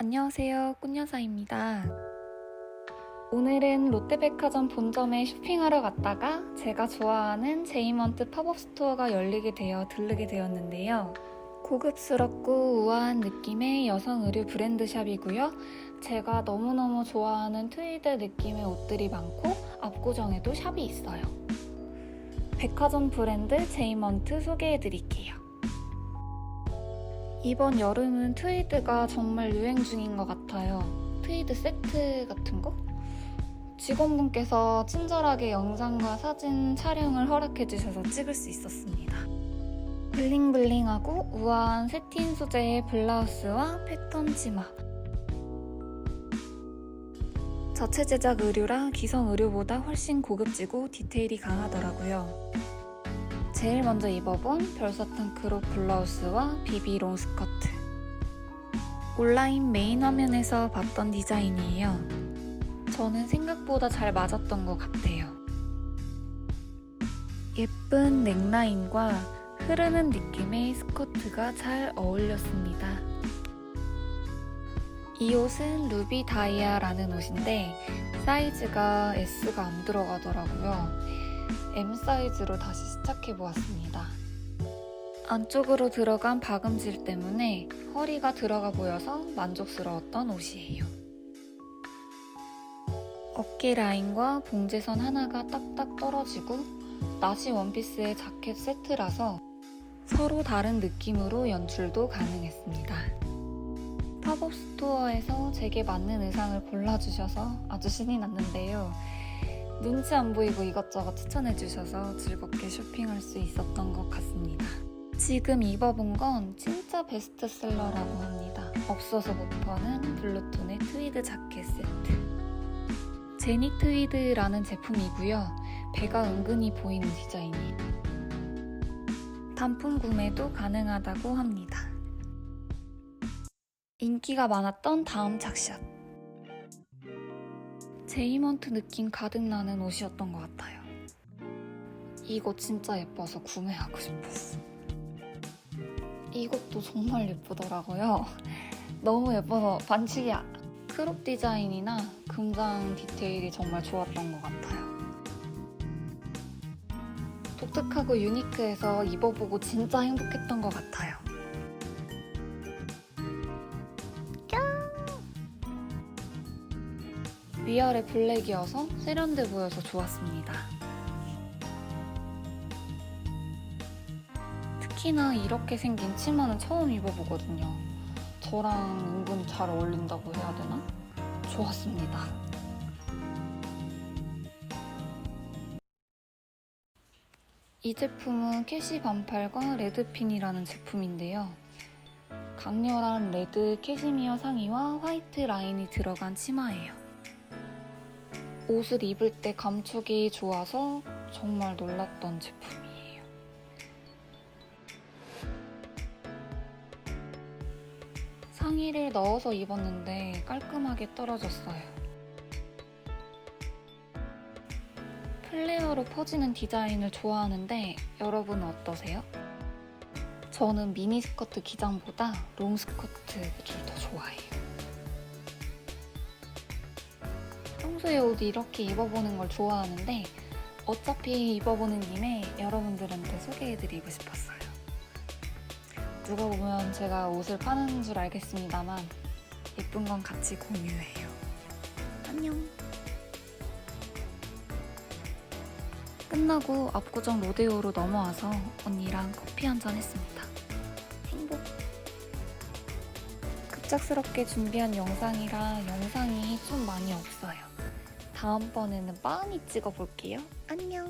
안녕하세요. 꽃여사입니다. 오늘은 롯데백화점 본점에 쇼핑하러 갔다가 제가 좋아하는 제이먼트 팝업 스토어가 열리게 되어 들르게 되었는데요. 고급스럽고 우아한 느낌의 여성 의류 브랜드 샵이고요. 제가 너무너무 좋아하는 트위드 느낌의 옷들이 많고 압구정에도 샵이 있어요. 백화점 브랜드 제이먼트 소개해 드릴게요. 이번 여름은 트위드가 정말 유행 중인 것 같아요. 트위드 세트 같은 거? 직원분께서 친절하게 영상과 사진 촬영을 허락해 주셔서 찍을 수 있었습니다. 블링블링하고 우아한 세틴 소재의 블라우스와 패턴 치마. 자체 제작 의류라 기성 의류보다 훨씬 고급지고 디테일이 강하더라고요. 제일 먼저 입어본 별사탕 크롭 블라우스와 비비 롱 스커트. 온라인 메인 화면에서 봤던 디자인이에요. 저는 생각보다 잘 맞았던 것 같아요. 예쁜 넥라인과 흐르는 느낌의 스커트가 잘 어울렸습니다. 이 옷은 루비 다이아라는 옷인데 사이즈가 S가 안 들어가더라고요. M 사이즈로 다시 시작해 보았습니다. 안쪽으로 들어간 박음질 때문에 허리가 들어가 보여서 만족스러웠던 옷이에요. 어깨 라인과 봉제선 하나가 딱딱 떨어지고 나시 원피스의 자켓 세트라서 서로 다른 느낌으로 연출도 가능했습니다. 팝업 스토어에서 제게 맞는 의상을 골라주셔서 아주 신이 났는데요. 눈치 안 보이고 이것저것 추천해주셔서 즐겁게 쇼핑할 수 있었던 것 같습니다. 지금 입어본 건 진짜 베스트셀러라고 합니다. 없어서 못 파는 블루톤의 트위드 자켓 세트. 제니 트위드라는 제품이고요. 배가 은근히 보이는 디자인이에요. 단품 구매도 가능하다고 합니다. 인기가 많았던 다음 착샷. 제이먼트 느낌 가득 나는 옷이었던 것 같아요. 이거 진짜 예뻐서 구매하고 싶었어. 이것도 정말 예쁘더라고요. 너무 예뻐서 반칙이야. 크롭 디자인이나 금장 디테일이 정말 좋았던 것 같아요. 독특하고 유니크해서 입어보고 진짜 행복했던 것 같아요. 위아래 블랙이어서 세련돼 보여서 좋았습니다. 특히나 이렇게 생긴 치마는 처음 입어보거든요. 저랑 은근히 잘 어울린다고 해야 되나? 좋았습니다. 이 제품은 캐시 반팔과 레드핀이라는 제품인데요. 강렬한 레드 캐시미어 상의와 화이트 라인이 들어간 치마예요. 옷을 입을 때 감촉이 좋아서 정말 놀랐던 제품이에요. 상의를 넣어서 입었는데 깔끔하게 떨어졌어요. 플레어로 퍼지는 디자인을 좋아하는데 여러분은 어떠세요? 저는 미니 스커트 기장보다 롱 스커트를 더 좋아해요. 평소에 옷 이렇게 입어보는 걸 좋아하는데 어차피 입어보는 김에 여러분들한테 소개해드리고 싶었어요. 누가 보면 제가 옷을 파는 줄 알겠습니다만 예쁜 건 같이 공유해요. 안녕. 끝나고 압구정 로데오로 넘어와서 언니랑 커피 한 잔 했습니다. 행복. 급작스럽게 준비한 영상이라 영상이 좀 많이 없어요. 다음번에는 많이 찍어볼게요. 안녕.